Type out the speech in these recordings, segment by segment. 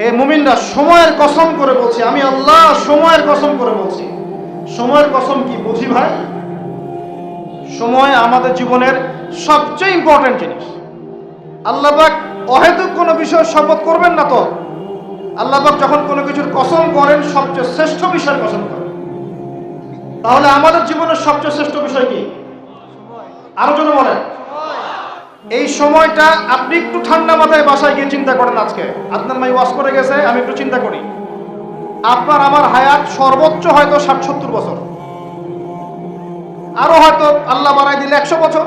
হে মুমিনরা, সময়ের কসম করে বলছি, আমি আল্লাহ সময়ের কসম করে বলছি। সময়ের কসম কি বুঝি ভাই? সময় আমাদের জীবনের সবচেয়ে ইম্পর্টেন্ট জিনিস। আল্লাহবাক অহেতুক কোনো বিষয় শপথ করবেন না তো? আল্লাহবাক যখন কোনো কিছুর কসম করেন, সবচেয়ে শ্রেষ্ঠ বিষয়ের কসম করেন। তাহলে আমাদের জীবনের সবচেয়ে শ্রেষ্ঠ বিষয় কি? আরও জন্য বলেন। এই সময়টা আপনি একটু ঠান্ডা মাথায় বাসায় গিয়ে চিন্তা করেন আজকে। আপনার মাই ওয়াশ করে গেছে, আমি একটু চিন্তা করি। আপনার আমার হায়াত সর্বোচ্চ হয়তো ষাট সত্তর বছর। আরও হয়তো আল্লাহ বাড়াই দিলে একশো বছর।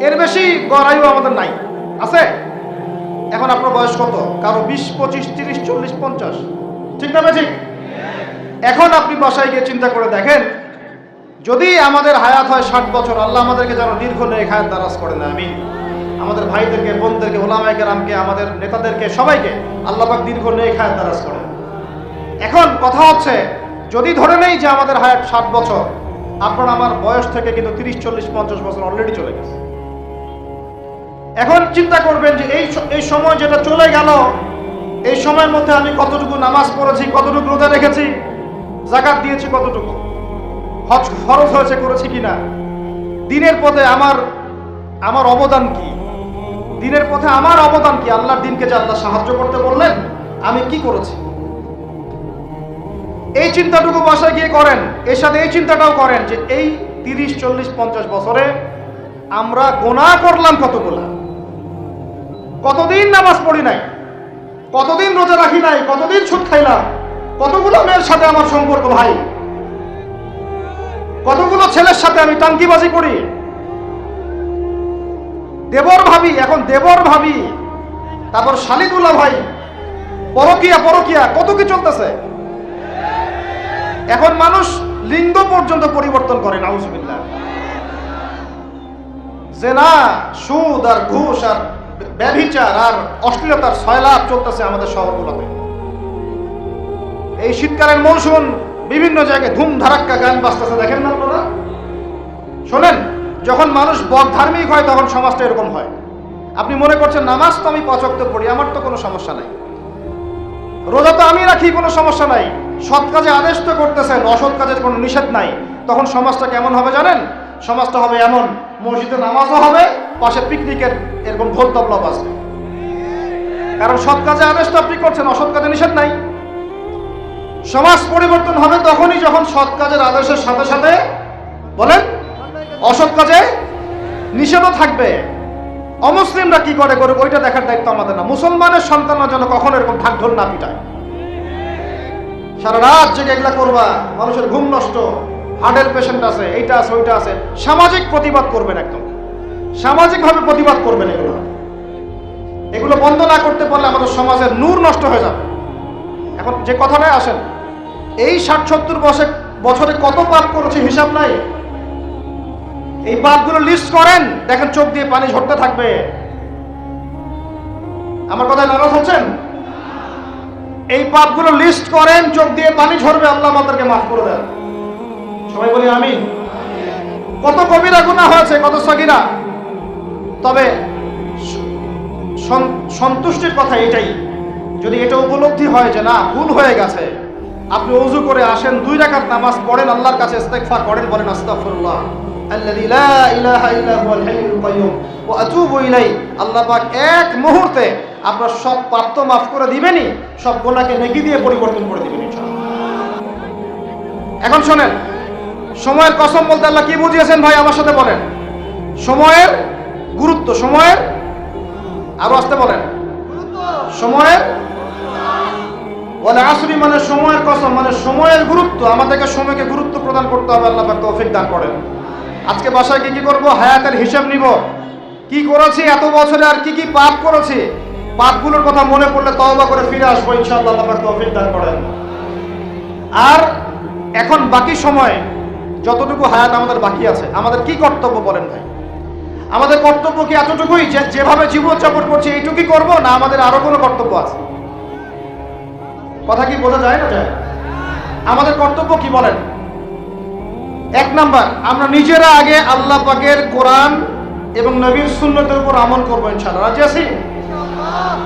এর বেশি গড়াইও আমাদের নাই। আছে? এখন আপনার বয়স কত? কারও বিশ, পঁচিশ, তিরিশ, চল্লিশ, পঞ্চাশ। ঠিক না ঠিক? এখন আপনি বাসায় গিয়ে চিন্তা করে দেখেন যদি আমাদের হায়াত হয় ষাট বছর, আল্লাহ আমাদেরকে যেন দীর্ঘ নেই হায়াত দারাজ করে না আমি আমাদের ভাইদেরকে, বোনদেরকে ওলামাইকে রামকে আমাদের নেতাদেরকে, সবাইকে আল্লাহ পাক দীর্ঘ নেই হায়াত দারাজ করেন। এখন কথা হচ্ছে, যদি ধরে নেই যে আমাদের হায়াত ষাট বছর আপনার আমার বয়স থেকে কিন্তু তিরিশ, চল্লিশ, পঞ্চাশ বছর অলরেডি চলে গেছে। এখন চিন্তা করবেন যে এই এই সময় যেটা চলে গেল, এই সময়ের মধ্যে আমি কতটুকু নামাজ পড়েছি, কতটুকু রোজা রেখেছি, জাকাত দিয়েছি কতটুকু? হজ খরচ হয়েছে করেছি কিনা? দিনের পথে আমার আমার অবদান কি? দিনের পথে আমার অবদান কি? আল্লাহর দিনকে যে আল্লাহ সাহায্য করতে বললেন, আমি কি করেছি? এই চিন্তাটুকু বাসায় গিয়ে করেন। এর সাথে এই চিন্তাটাও করেন যে এই তিরিশ, চল্লিশ, পঞ্চাশ বছরে আমরা গোনা করলাম কতগুলা? কতদিন নামাজ পড়ি নাই? কতদিন রোজা রাখি নাই? কতদিন সুদ খাইলাম? কতগুলো মেয়ের সাথে আমার সম্পর্ক ভাই? কতগুলো ছেলের সাথে আমি টাঙ্কিবাজি করি? দেবর ভাবি, এখন দেবর ভাবি। তারপর শালিদুল্লাহ ভাই, পরকিয়া পরকিয়া, কত কি চলতেছে? এখন মানুষ লিঙ্গ পর্যন্ত পরিবর্তন করে, নাউজুবিল্লাহ। জেনা, সুদ আর ঘুষ আর ব্যভিচার আর অশ্লীলতার সয়লাভ চলতেছে আমাদের শহরগুলোতে। এই শীতকালের মৌসুম বিভিন্ন জায়গায় ধুম ধারাক্কা গান বাজতেছে, দেখেন না আপনারা? শোনেন, যখন মানুষ বক ধার্মিক হয়, তখন সমাজটা এরকম হয়। আপনি মনে করছেন, নামাজ তো আমি পচক্ত পড়ি, আমার তো কোনো সমস্যা নাই। রোজা তো আমি রাখি, কোনো সমস্যা নাই। সৎ কাজে আদেশ তো করতেছেন, অসৎ কাজের কোনো নিষেধ নাই। তখন সমাজটা কেমন হবে জানেন? সমাজটা হবে এমন, মসজিদে নামাজও হবে, পাশে পিকনিকের এরকম ঢোল তবলা বাজবে। কারণ সৎ কাজে আদেশ তো আপনি করছেন, অসৎ কাজে নিষেধ নাই। সমাজ পরিবর্তন হবে তখনই যখন সৎ কাজের আদেশের সাথে সাথে, বলেন, অসৎ কাজে নিষেধও থাকবে। অমুসলিমরা কি করে করে ওইটা দেখার দায়িত্ব আমাদের না। মুসলমানের সন্তানরা যেন কখনো এরকম ঢাক ঢোল না পিটায়। সারা রাত জেগে এগুলা করবা, মানুষের ঘুম নষ্ট, হার্টের পেশেন্ট আছে, এইটা আছে, ওইটা আছে। সামাজিক প্রতিবাদ করবেন একদম। সামাজিকভাবে প্রতিবাদ করবেন এগুলো। এগুলো বন্ধ না করতে পারলে আমাদের সমাজের নূর নষ্ট হয়ে যাবে। এখন যে কথাটাই আসেন এই ষাট সত্তর বছর বছরে কত পাপ করেছে হিসাব নাই। এই পাপগুলো লিস্ট করেন, দেখেন চোখ দিয়ে পানি ঝরতে থাকবে। আমার কথায় নারাজ হচ্ছেন এই পাপগুলো লিস্ট করেন, চোখ দিয়ে পানি ঝরবে, আল্লাহ আমাদেরকে মাফ করে দেন। সবাই বলি আমি কত কবিরা গুণা হয়েছে, কত সগিরা। তবে সন্তুষ্টির কথা এটাই। যদি এটা উপলব্ধি হয় যে না, ভুল হয়ে গেছে আপনি অজু করে আসেন, দুই রাকাত নামাজ পড়েন, আল্লাহর কাছে ইস্তেগফার করেন, বলেন, আস্তাগফিরুল্লাহ। আল্লাযী লা ইলাহা ইল্লা হুয়াল হাইয়ুল ওয়া আতুবু ইলাই আল্লাহ পাক এক মুহূর্তে আপনার সব পাপ তো মাফ করে দিবেনই, সব গুনাহকে নেকি দিয়ে পরিবর্তন করে দিবেন, ইনশাআল্লাহ। এখন শোনেন, সময়ের কসম বলতে আল্লাহ কি বুঝিয়েছেন ভাই, আমার সাথে বলেন। সময়ের গুরুত্ব, সময়ের, আরও আসতে বলেন। সময়ের বলে আসরি মানে সময়ের কসম মানে সময়ের গুরুত্ব। আমাদেরকে সময়কে গুরুত্ব প্রদান করতে হবে, আল্লাহ পাক তৌফিক দান করেন। আজকে বাসায় কি কি করব? হায়াতের হিসাব নিব। কি করেছি, এত বছরে আর কি কি পাপ করেছি? পাপগুলোর কথা মনে পড়লে তওবা করে ফিরে আসব, ইনশাআল্লাহ আল্লাহ পাক তৌফিক দান করেন। আর এখন বাকি সময়, যতটুকু হায়াত আমাদের বাকি আছে, আমাদের কি কর্তব্য বলেন ভাই? আমাদের কর্তব্য কি এতটুকুই যে, যেভাবে জীবনযাপন করছি, এইটুকুই করব, না আমাদের আরও কোনো কর্তব্য আছে? কথা কি বোঝা যায় না, যায়? আমাদের কর্তব্য কি বলেন? এক নাম্বার, আমরা নিজেরা আগে আল্লাহ পাকের কোরআন এবং নবীর সুন্নতের উপর আমল করব ইনশাআল্লাহ। রাজি আছি?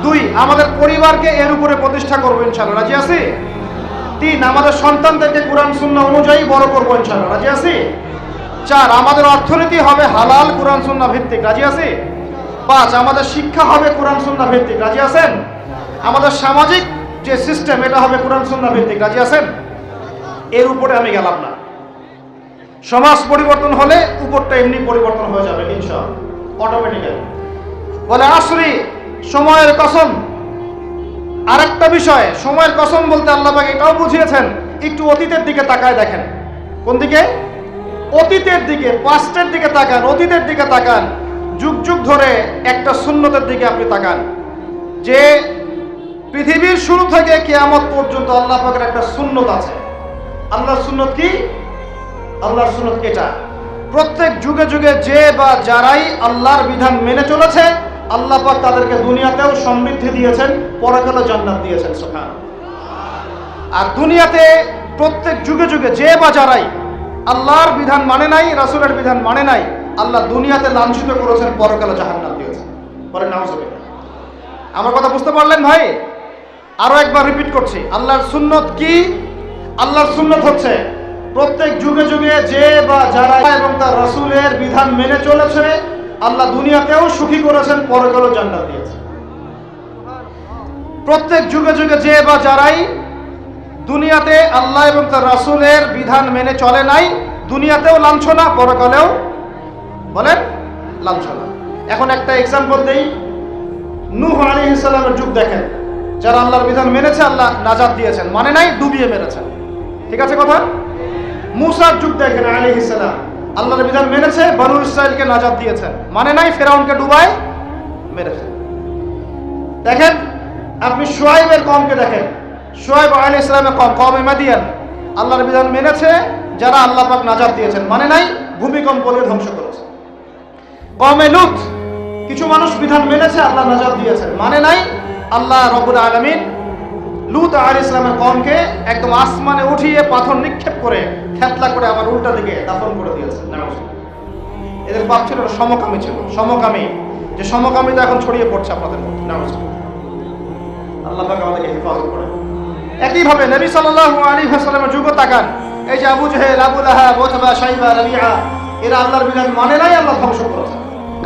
দুই, আমাদের পরিবারকে এর উপরে প্রতিষ্ঠা করব ইনশাল্লাহ রাজি আছি? তিন, আমাদের সন্তানদেরকে কোরআন শূন্য অনুযায়ী বড় করব ইনশাল্লাহ রাজি আছি? চার, আমাদের অর্থনীতি হবে হালাল কোরআন শূন্য ভিত্তিক। রাজি আছি? পাঁচ, আমাদের শিক্ষা হবে কোরআন শূন্য ভিত্তিক। রাজি আছেন? আমাদের সামাজিক যে সিস্টেম এটা হবে কোরআন শূন্য ভিত্তিক। রাজি আছেন? এর উপরে আমি গেলাম না। সমাজ পরিবর্তন হলে উপরটা এমনি পরিবর্তন হয়ে যাবে, ইনশাআল্লাহ। অটোমেটিক্যালি বলে আসরি, সময়ের কসম। আরেকটা বিষয়, সময়ের কসম বলতে আল্লাহ পাক এটাও বুঝিয়েছেন, একটু অতীতের দিকে তাকায় দেখেন। কোন দিকে? অতীতের দিকে পাস্টের দিকে তাকান, অতীতের দিকে তাকান। যুগ যুগ ধরে একটা শূন্যতের দিকে আপনি তাকান। যে পৃথিবীর শুরু থেকে কেয়ামত পর্যন্ত আল্লাহ পাকের একটা শূন্যত আছে। আল্লাহর সুন্নত কি? আল্লাহর সুন্নত এটা। প্রত্যেক যুগে যুগে যে বা যারাই আল্লাহর বিধান মেনে চলেছে, আল্লাহ পাক তাদেরকে দুনিয়াতেও সমৃদ্ধি দিয়েছেন পরকালে জান্নাত দিয়েছেন সুবহান আর দুনিয়াতে প্রত্যেক যুগে যুগে যে বা যারাই আল্লাহর বিধান মানে নাই, রাসূলের বিধান মানে নাই, আল্লাহ দুনিয়াতে লাঞ্ছিত করেছেন পরকালে জাহান্নাম দিয়েছেন। পরে নাউজুবিল্লাহ। আমার কথা বুঝতে পারলেন ভাই? আরও একবার রিপিট করছি। আল্লাহর সুন্নত কি? আল্লাহর সুন্নত হচ্ছে প্রত্যেক যুগে যুগে যে বা যারা এবং তার রসুলের বিধান মেনে চলেছে, আল্লাহ দুনিয়াতেও সুখী করেছেন, পরকালও জান্নাত দিয়েছে। প্রত্যেক যুগে যুগে যে বা যারাই দুনিয়াতে আল্লাহ এবং তার রাসূলের বিধান মেনে চলে নাই, দুনিয়াতেও লাঞ্ছনা, পরকালেও বলেন লাঞ্ছনা। এখন একটা এক্সাম্পল দেই। নূহ আলাইহিস সালামের যুগ দেখেন। যারা আল্লাহর বিধান মেনেছে, আল্লাহ নাজাত দিয়েছেন। মানে নাই, ডুবিয়ে মেরেছেন। ঠিক আছে কথা? মুসার যুগ দেখেন আলাইহিস সালাম আল্লাহর বিধান মেনেছে, বনু ইসরায়েলকে নাজাত দিয়েছেন। মানে নাই, ফেরাউনকে ডুবায় মেরেছেন। দেখেন, আপনি সোয়াইবের কমকে দেখেন। সোয়াইব আলী ইসলামের কম, কমে মাদিয়ান। আল্লাহর বিধান মেনেছে, যারা আল্লাহ পাক নাজাত দিয়েছেন। মানে নাই, ভূমিকম্প দিয়ে ধ্বংস করেছে। কমে লুত, কিছু মানুষ বিধান মেনেছে, আল্লাহ নাজাত দিয়েছেন। মানে নাই আল্লাহ রবুল আলমিন লুত আল ইসলামের কমকে একদম আসমানে উঠিয়ে পাথর নিক্ষেপ করে খেতলা করে আবার উল্টা দিকে দাফন করে দিয়েছেন। এদের পাপ ছিল সমকামী ছিল। সমকামী। যে সমকামিতা এখন ছড়িয়ে পড়ছে আপনাদের মধ্যে। আল্লাহ আমাদেরকে হেফাজত করে একইভাবে নবী সাল্লাল্লাহু আলাইহি ওয়াসাল্লামের যুগ তাকান। এই যে আবু জেহেল, আবু লাহাব, ওতবা শাইবা রাবিআ এরা আল্লাহর বিধান মানে নাই, আল্লাহ ধ্বংস করেছেন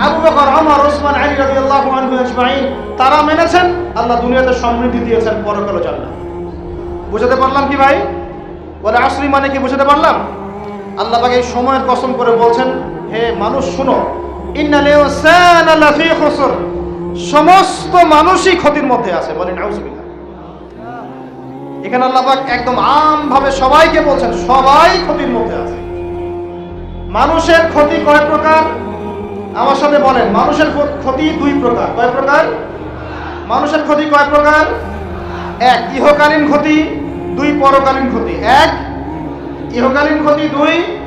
আবু বকর, ওমর, ওসমান, আলী রাদিয়াল্লাহু আনহু আজমাইন, তারা মেনেছেন, আল্লাহ দুনিয়াতে সমৃদ্ধি দিয়েছেন, পরকালে জান্নাত। বুঝাতে পারলাম কি ভাই? বলে আসরি মানে কি বুঝাতে পারলাম? আল্লাহ পাক এই সময়ের কসম করে বলছেন, হে মানুষ শুনো, ইন্নাল ইনসানা লাফি খুসর। সমস্ত মানুষই ক্ষতির মধ্যে আছে, বলেন নাউজুবিল্লাহ। এখানে আল্লাহ পাক একদম আমভাবে সবাইকে বলছেন, সবাই ক্ষতির মধ্যে আছে। মানুষের ক্ষতি কয় প্রকার? আমার সাথে বলেন, মানুষের ক্ষতি দুই প্রকার। কয় প্রকার? মানুষের ক্ষতি কয় প্রকার? এক, ইহকালীন ক্ষতি, দুই, পরকালীন ক্ষতি। এক, ইহকালীন ক্ষতি, দুই,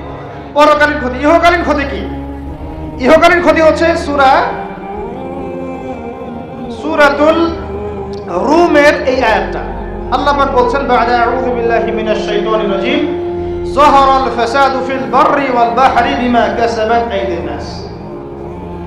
পরকালীন ক্ষতি। ইহকালীন ক্ষতি কি? ইহকালীন ক্ষতি হচ্ছে সুরা, সুরাতুল রুমের এই আয়াতটা। আল্লাহ পাক বলছেন, বা'দা আউযু বিল্লাহি মিনাশ শাইতানির রাজিম। যাহারাল ফাসাদু ফিল বাররি ওয়াল বাহরি বিমা কাসাবাত আইদিন নাস।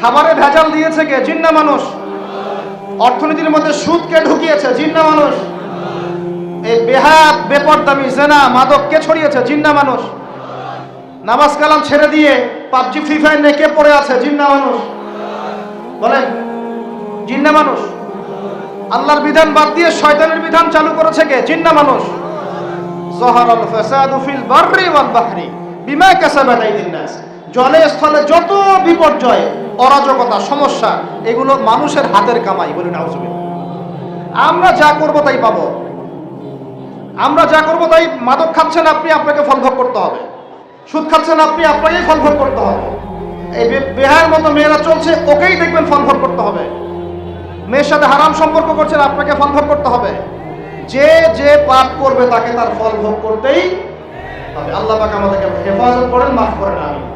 খাবারে ভেজাল দিয়েছে কে? জিন্না মানুষ। অর্থনীতির মধ্যে সুদকে ঢুকিয়েছে? জিন্না মানুষ। এই বেহা বেপরদামি, জেনা, মাদক কে ছড়িয়েছে? জিন্না মানুষ। নামাজ কালাম ছেড়ে দিয়ে পাবজি ফ্রি ফায়ার নিয়ে কে পড়ে আছে? জিন্না মানুষ। বলেন, জিন্না মানুষ। আল্লাহর বিধান বাদ দিয়ে শয়তানের বিধান চালু করেছে কে? জিন্না মানুষ। জহরাল ফাসাদু ফিল বাররি ওয়াল বাহরি বিমা কাসাবাত আইদিন নাস। জলে স্থলে যত বিপর্যয়, অরাজকতা, সমস্যা, এগুলো মানুষের হাতের কামাই বলি নাউজুবিল্লাহ। আমরা যা করব তাই পাবো। আমরা যা করব তাই মাদক খাচ্ছেন আপনি, আপনাকে ফল ভোগ করতে হবে। সুদ খাচ্ছেন আপনি, আপনাকেই ফল ভোগ করতে হবে। এই বে- বেহার মতো মেয়েরা চলছে, ওকেই দেখবেন ফল ভোগ করতে হবে। মেয়ের সাথে হারাম সম্পর্ক করছেন, আপনাকে ফল ভোগ করতে হবে। যে যে পাপ করবে তাকে তার ফল ভোগ করতেই আল্লাহ পাক আমাদেরকে হেফাজত করেন, মাফ করেন আমি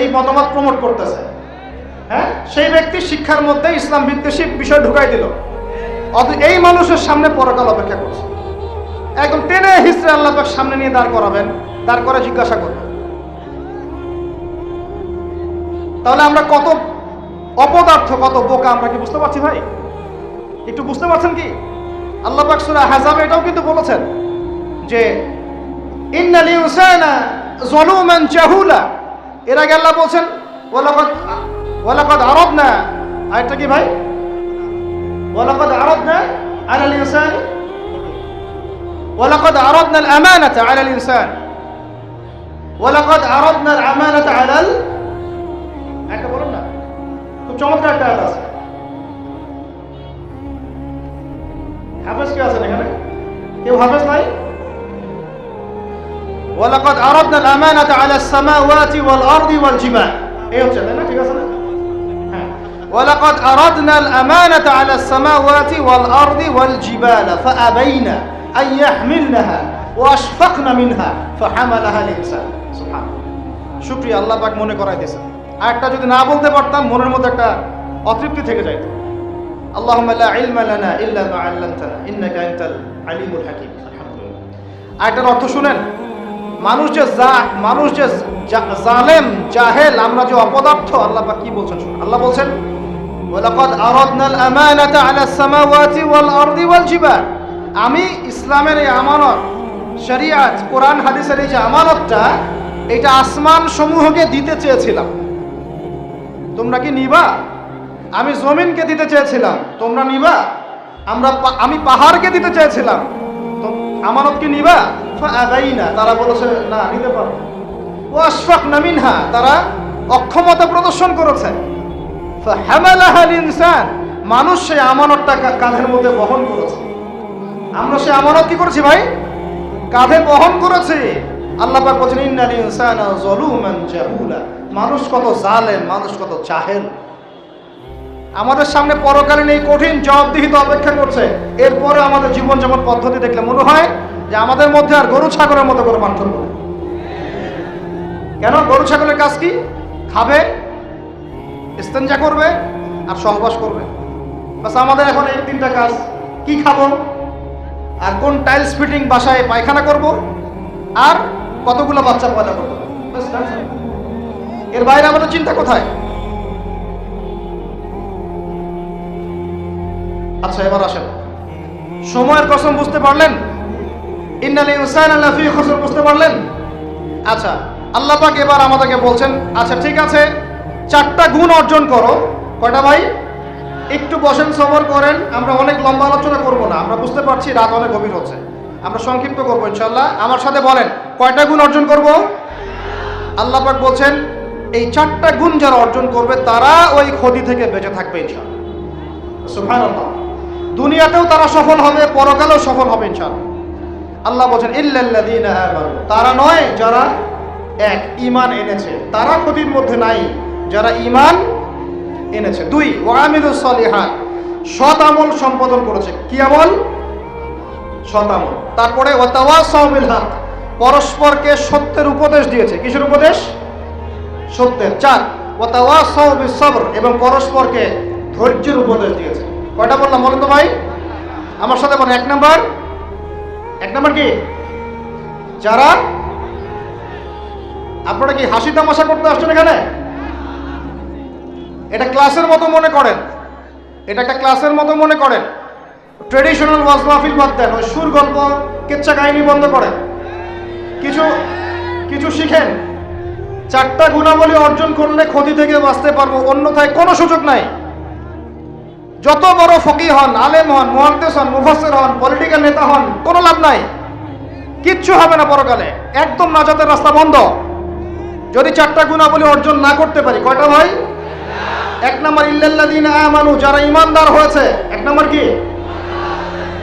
এই মতামত প্রমোট করতেছে। হ্যাঁ? সেই ব্যক্তি শিক্ষার মধ্যে ইসলাম বিদ্বেষী বিষয় ঢুকাই দিল। এই মানুষের সামনে পরকাল অপেক্ষা করছে। একদম টেনে হিসরে আল্লাহ সামনে নিয়ে দাঁড় করাবেন, দাঁড় করে জিজ্ঞাসা করবেন। তাহলে আমরা কত অপদার্থ, কত বোকা আমরা কি বুঝতে পারছি ভাই? একটু বুঝতে পারছেন কি? আল্লাহ সূরা হাজাব এটাও কিন্তু বলেছেন যে, ইন্নাল ইনসানা যালুমান জাহুলা। এর আগে আল্লাহ বলছেন, ওয়ালাকাদ ওয়ালাকাদ আরাদনা। আয়াতটা কি ভাই? ওয়ালাকাদ আরাদনা আলাল ইনসান। ওয়ালাকাদ আরাদনা আল আমানাতা আলাল ইনসান। ওয়ালাকাদ আরাদনা আল আমানাতা আলাল একটা বলুন না, খুব চমৎকার একটা আয়াত আছে। হাফেজ কে আছেন এখানে? কেউ হাফেজ নাই? ولقد عرضنا الأمانة على السماوات والأرض والجبال এই হচ্ছে তাই না ঠিক আছে না হ্যাঁ ولقد عرضنا الأمانة على السماوات والأرض والجبال فأبين أن يحملنها وأشفقن منها فحملها الإنسان سبحان শুক্রিয়া আল্লাহ পাক মনে করাই দিয়েছেন আর একটা যদি না বলতে পারতাম মনের মধ্যে একটা অতৃপ্তি থেকে যাইত اللهم لا علم لنا إلا ما علمتنا إنك أنت العليم الحكيم আলহামদুলিল্লাহ আয়টার অর্থ শুনেন মানুষ যে মানুষ যে জালেম, জাহেল, আমরা যে অপদার্থ, আল্লাহ কি বলছেন আল্লাহ বলছেন ওয়াল আমি ইসলামের এই আমানত, শরিয়াত, কোরআন, হাদিসের এই যে আমানতটা, এটা আসমান সমূহকে দিতে চেয়েছিলাম। তোমরা কি নিবা? আমি জমিনকে দিতে চেয়েছিলাম। তোমরা নিবা? আমরা আমি পাহাড়কে দিতে চেয়েছিলাম। আমানত কি নিবা? তারা বলেছে, না, নিতে পারো। ও আশফাক নামিনহা তারা অক্ষমতা প্রদর্শন করেছে। ইনসান মানুষ সেই আমানতটা কাঁধের মধ্যে বহন করেছে। আমরা সেই আমানত কি করেছি ভাই? কাঁধে বহন করেছি। আল্লাহ পাক বলছেন ইন্নাল ইনসানা যালুমান জাহুলা। মানুষ কত জালেম, মানুষ কত জাহেল। আমাদের সামনে পরকালীন এই কঠিন জবাবদিহিত অপেক্ষা করছে। এরপরে আমাদের জীবনযাপন পদ্ধতি দেখলে মনে হয় যে আমাদের মধ্যে আর গরু ছাগলের মতো করে পার্থক্য নেই। কেন? গরু ছাগলের কাজ কি? খাবে, ইস্তেঞ্জা করবে আর সহবাস করবে। বাস আমাদের এখন এই তিনটা কাজ। কি খাব? আর কোন টাইলস ফিটিং বাসায় পায়খানা করব? আর কতগুলো বাচ্চা পয়দা করব। এর বাইরে আমাদের চিন্তা কোথায়? আচ্ছা এবার আসেন। সময়ের কসম, বুঝতে পারলেন? ইন্নাল ইনসানা লাফি খুসর, বুঝতে পারলেন? আচ্ছা আল্লাহ পাক এবার আমাদেরকে বলছেন আচ্ছা ঠিক আছে, চারটা গুণ অর্জন করো। কয়টা ভাই? একটু বসেন, সবর করেন, আমরা অনেক লম্বা আলোচনা করব না, আমরা বুঝতে পারছি রাত অনেক গভীর হচ্ছে। আমরা সংক্ষিপ্ত করব ইনশাল্লাহ আমার সাথে বলেন, কয়টা গুণ অর্জন করব? আল্লাহ পাক বলছেন, এই চারটা গুণ যারা অর্জন করবে, তারা ওই ক্ষতি থেকে বেঁচে থাকবে ইনশাল্লাহ সুবহানাল্লাহ। দুনিয়াতেও তারা সফল হবে, পরকালেও সফল হবে, ইনশাআল্লাহ। আল্লাহ বলছেন তারা নয়, যারা এক, ঈমান এনেছে। তারা ক্ষতির মধ্যে নাই, যারা ঈমান এনেছে। দুই ওয়ামিলুস সলিহাত। সৎ আমল সম্পাদন করেছে। কি আমল? সৎ আমল। তারপরে ওয়াতাওয়াসাউ পরস্পরকে সত্যের উপদেশ দিয়েছে। কিসের উপদেশ? সত্যের। চার ওয়াতাওয়াসাউ সবর এবং পরস্পরকে ধৈর্যের উপদেশ দিয়েছে। কয়টা বললাম বলেন তো ভাই? আমার সাথে বলেন, এক নাম্বার। এক নাম্বার কি? যারা আপনারা কি হাসি তামাশা করতে আসছেন এখানে? এটা ক্লাসের মতো মনে করেন। এটা একটা ক্লাসের মতো মনে করেন। ট্রেডিশনাল ওয়াজ মাহফিল বাদ দেন, ওই সুর, গল্প, কেচ্ছা কাহিনী বন্ধ করেন। কিছু কিছু শিখেন। চারটা গুণাবলী অর্জন করলে ক্ষতি থেকে বাঁচতে পারব, অন্যথায় কোনো সুযোগ নাই। যত বড় ফকি হন, আলেম হন, মুহাদ্দেস হন, মুফাসসির হন পলিটিক্যাল নেতা হন, কোনো লাভ নাই। কিচ্ছু হবে না পরকালে। একদম নাজাতের রাস্তা বন্ধ। যদি চারটা গুণাবলী অর্জন না করতে পারি, কয়টা ভাই এক নম্বর, ইল্লাল্লাযীনা আমানু, যারা ইমানদার হয়েছে। এক নম্বর কি?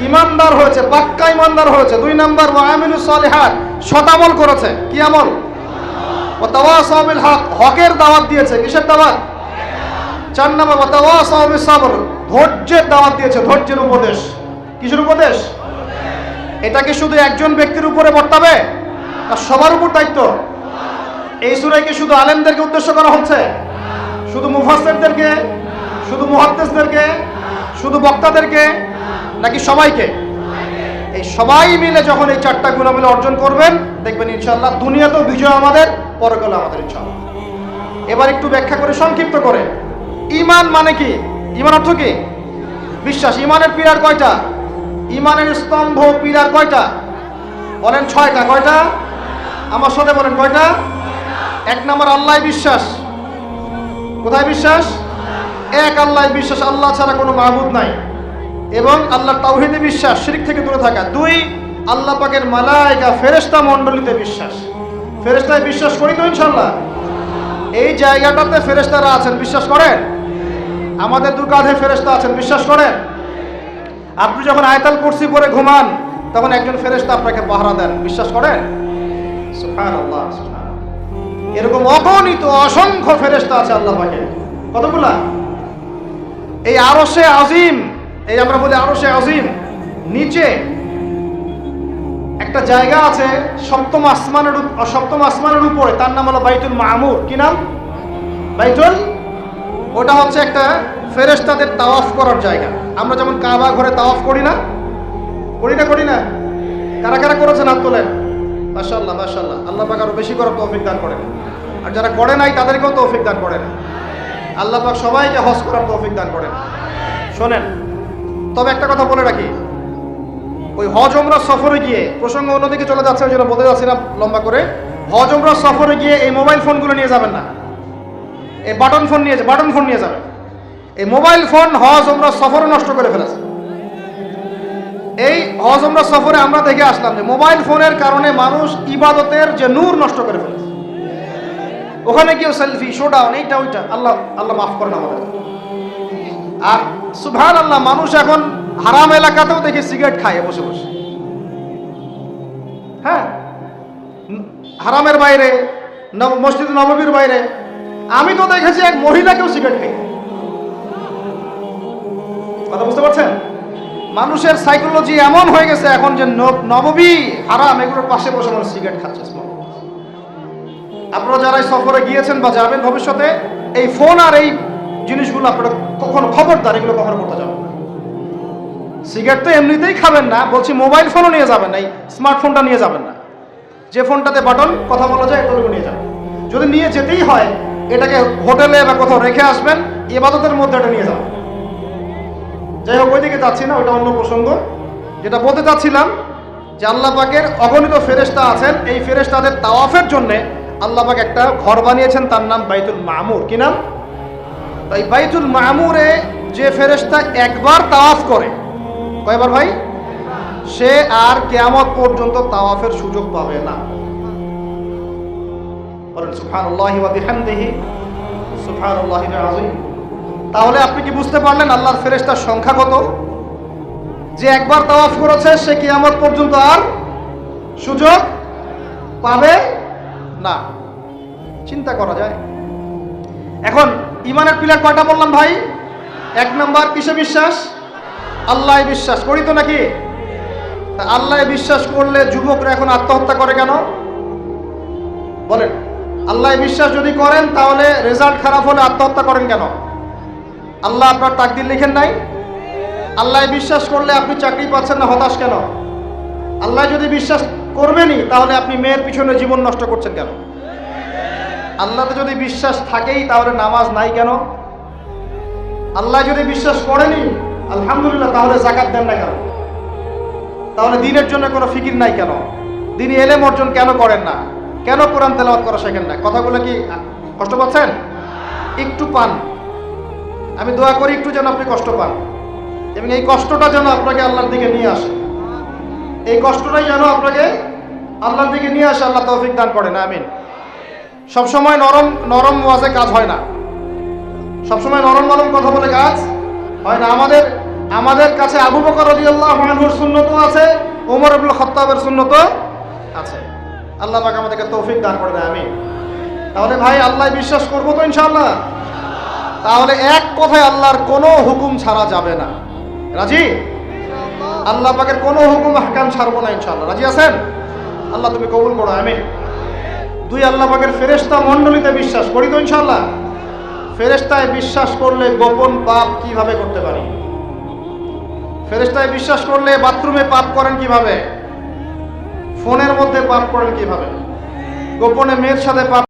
ইমানদার হয়েছে, পাক্কা ইমানদার হয়েছে। দুই নম্বর, ওয়া আমিলু সলিহাত শতামল করেছে। কি আমল? ও তাওয়াসাউ বিল হক, হকের দাওয়াত দিয়েছে। কিসের দাওয়াত? চার নম্বর, ওয়া তাওয়াসাউ বিস সাবর। ধৈর্যের দাওয়াত দিয়েছে, ধৈর্যের উপদেশ। কিসের উপদেশ? এটা কি শুধু একজন ব্যক্তির উপরে বর্তাবে? না, সবার উপর দায়িত্ব? এই সুরায় কি শুধু আলেমদেরকে উদ্দেশ্য করা হচ্ছে? শুধু মুফাসসিরদেরকে? শুধু মুহাদ্দিসদেরকে? শুধু বক্তাদেরকে? নাকি সবাইকে? এই সবাই মিলে যখন এই চারটা গুণাবলী অর্জন করবেন, দেখবেন ইনশাআল্লাহ দুনিয়াতেও বিজয় আমাদের পরকালে আমাদের ইনশাআল্লাহ। এবার একটু ব্যাখ্যা করে সংক্ষিপ্ত করে। ইমান মানে কি? ইমান অর্থ কি? বিশ্বাস। ইমানের পিলার কয়টা? ইমানের স্তম্ভ পিলার কয়টা? বলেন ছয়টা। কয়টা? আমার সাথে বলেন কয়টা? এক নম্বর আল্লাহ বিশ্বাস। কোথায় বিশ্বাস? এক আল্লাহ বিশ্বাস। আল্লাহ ছাড়া কোনো মাহবুদ নাই। এবং আল্লাহর তাওহিদে বিশ্বাস, শিরিক থেকে দূরে থাকা। দুই, আল্লাহ পাকের মালাইকা ফেরেশতা মণ্ডলীতে বিশ্বাস। ফেরেস্তায় বিশ্বাস করি তো ইনশাল্লাহ এই জায়গাটাতে ফেরেস্তারা আছেন। বিশ্বাস করেন? আমাদের দু কাঁধে ফেরেশতা আছেন, বিশ্বাস করেন? আপনি যখন আয়তাল কুরসি পরে ঘুমান, তখন একজন ফেরেশতা আপনাকে পাহারা দেন, বিশ্বাস করেন। এরকম অগণিত, অসংখ্য ফেরেশতা আছে আল্লাহ পাকে। কতগুলা? এই আরশে আজিম, এই আমরা বলি আরশে আজিম, নিচে একটা জায়গা আছে সপ্তম আসমানের সপ্তম আসমানের উপরে, তার নাম হলো বাইতুল মামুর। কি নাম? বাইতুল ওটা হচ্ছে একটা ফেরেশতাদের তাওয়াফ করার জায়গা। আমরা যেমন কাবা ঘরে তাওয়াফ করি না করি না করি না? কারা কারা করেছেন হাত তোলেন? মাশাল্লাহ মাশাল্লাহ আল্লাহ পাক আরও বেশি করার তৌফিক দান করেন। আর যারা করে নাই, তাদেরকেও তৌফিক দান করেন। আল্লাহ পাক সবাইকে হজ করার তৌফিক দান করেন। শোনেন, তবে একটা কথা বলে রাখি। ওই হজ ওমরা সফরে গিয়ে প্রসঙ্গ অন্যদিকে চলে যাচ্ছে, ওই জন্য বলতে যাচ্ছিলাম লম্বা করে। হজ ওমরা সফরে গিয়ে এই মোবাইল ফোনগুলো নিয়ে যাবেন না। এই বাটন ফোন নিয়ে বাটন ফোন নিয়ে যাবেন এই মোবাইল ফোন হজ ওমরা সফরে নষ্ট করে ফেলেছে। এই হজ ওমরা সফরে আমরা দেখে আসলাম যে মোবাইল ফোনের কারণে মানুষ ইবাদতের যে নূর নষ্ট করে ফেলেছে। ওখানে কেউ সেলফি শো শোডাউন এইটা, ওইটা। আল্লাহ আল্লাহ মাফ করেন আমাদের। আর সুভান আল্লাহ মানুষ এখন হারাম এলাকাতেও দেখি সিগারেট খায় বসে বসে। হ্যাঁ? হারামের বাইরে মসজিদ নববীর বাইরে আমি তো দেখেছি এক মহিলাকেও সিগারেট খাই। কথা বুঝতে পারছেন? মানুষের সাইকোলজি এমন হয়ে গেছে এখন যে নব- নববী হারাম, এগুলোর পাশে বসে মানুষ সিগারেট খাচ্ছে। আপনারা যারা সফরে গিয়েছেন বা যাবেন ভবিষ্যতে, এই ফোন আর এই জিনিসগুলো আপনারা কখনো খবরদার, এগুলো কখনো করতে যাবেন সিগারেট তো এমনিতেই খাবেন না, বলছি মোবাইল ফোনও নিয়ে যাবেন না, এই স্মার্টফোনটা নিয়ে যাবেন না। যে ফোনটাতে বাটন কথা বলা যায় এগুলো নিয়ে যাবেন। যদি নিয়ে যেতেই হয় এটাকে হোটেলে বা কোথাও রেখে আসবেন এবাদতের মধ্যে এটা নিয়ে যাবেন যাই হোক, ওইদিকে যাচ্ছি না ওইটা অন্য প্রসঙ্গ। যেটা বলতে চাচ্ছিলাম, যে আল্লাহ পাকের অগণিত ফেরেশতা আছেন। এই ফেরেশতাদের তাওয়াফের জন্যে আল্লাহ পাক একটা ঘর বানিয়েছেন, তার নাম বাইতুল মামুর। কি নাম? তাই বাইতুল মামুরে যে ফেরেশতা একবার তাওয়াফ করে, কয়বার ভাই? সে আর কেয়ামত পর্যন্ত তাওয়াফের সুযোগ পাবে না। বলেন, সুবহানাল্লাহি ওয়া বিহামদিহি সুবহানাল্লাহিল আযীম। তাহলে আপনি কি বুঝতে পারলেন আল্লাহর ফেরেস্তার সংখ্যা কত? যে একবার তাওয়াফ করেছে, সে কি কিয়ামত পর্যন্ত আর সুযোগ পাবে না। চিন্তা করা যায়। এখন ইমানের পিলার কয়টা বললাম ভাই? এক নম্বর কিসে বিশ্বাস? আল্লাহ বিশ্বাস। করি তো নাকি? আল্লাহ বিশ্বাস করলে যুবকরা এখন আত্মহত্যা করে কেন? বলেন। আল্লাহ বিশ্বাস যদি করেন, তাহলে রেজাল্ট খারাপ হলে আত্মহত্যা করেন কেন? আল্লাহ আপনার তাকদির লিখেন নাই? আল্লাহ বিশ্বাস করলে আপনি চাকরি পাচ্ছেন না, হতাশ কেন? আল্লাহ যদি বিশ্বাস করবেনই, তাহলে আপনি মেয়ের পিছনে জীবন নষ্ট করছেন কেন? আল্লাহতে যদি বিশ্বাস থাকেই, তাহলে নামাজ নাই কেন? আল্লাহ যদি বিশ্বাস করেনি আলহামদুলিল্লাহ, তাহলে জাকাত দেন না কেন? তাহলে দিনের জন্য কোনো ফিকির নাই কেন? দিনই এলেম অর্জন কেন করেন না? কেন কোরআন তেলাওয়াত করা শেখেন না? কথাগুলো কি কষ্ট পাচ্ছেন? একটু পান। আমি দোয়া করি একটু যেন আপনি কষ্ট পান। এবং এই কষ্টটা যেন আপনাকে আল্লাহর দিকে নিয়ে আসে। এই কষ্টটাই যেন আপনাকে আল্লাহর দিকে নিয়ে আসে, আল্লাহ তৌফিক দান করেন, আমিন। সবসময় নরম নরম ওয়াজে কাজ হয় না। সবসময় নরম নরম কথা বলে কাজ হয় না। আমাদের আমাদের কাছে আবু বকর রাদিয়াল্লাহু আনহুর সুন্নতও আছে, ওমর ইবনুল খাত্তাবের সুন্নতও আছে। আল্লাহ পাক আমাদেরকে তৌফিক দান করে দেয়, আমিন। তাহলে ভাই, আল্লাহ বিশ্বাস করব তো ইনশাআল্লাহ? তাহলে এক কথায় আল্লাহর কোনো হুকুম ছাড়া যাবে না। রাজি? আল্লাহ পাকের কোনো হুকুম হাকাম ছাড়বো না ইনশাআল্লাহ। রাজি আছেন? আল্লাহ তুমি কবুল করো আমি দুই, আল্লাহ পাকের ফেরেশতা মণ্ডলীতে বিশ্বাস করি তো ইনশাআল্লাহ? ফেরেশতায় বিশ্বাস করলে গোপন পাপ কীভাবে করতে পারি? ফেরেশতায় বিশ্বাস করলে বাথরুমে পাপ করেন কীভাবে? ফোনের মধ্যে পাপ করেন কীভাবে? গোপনে মেয়ের সাথে পাপ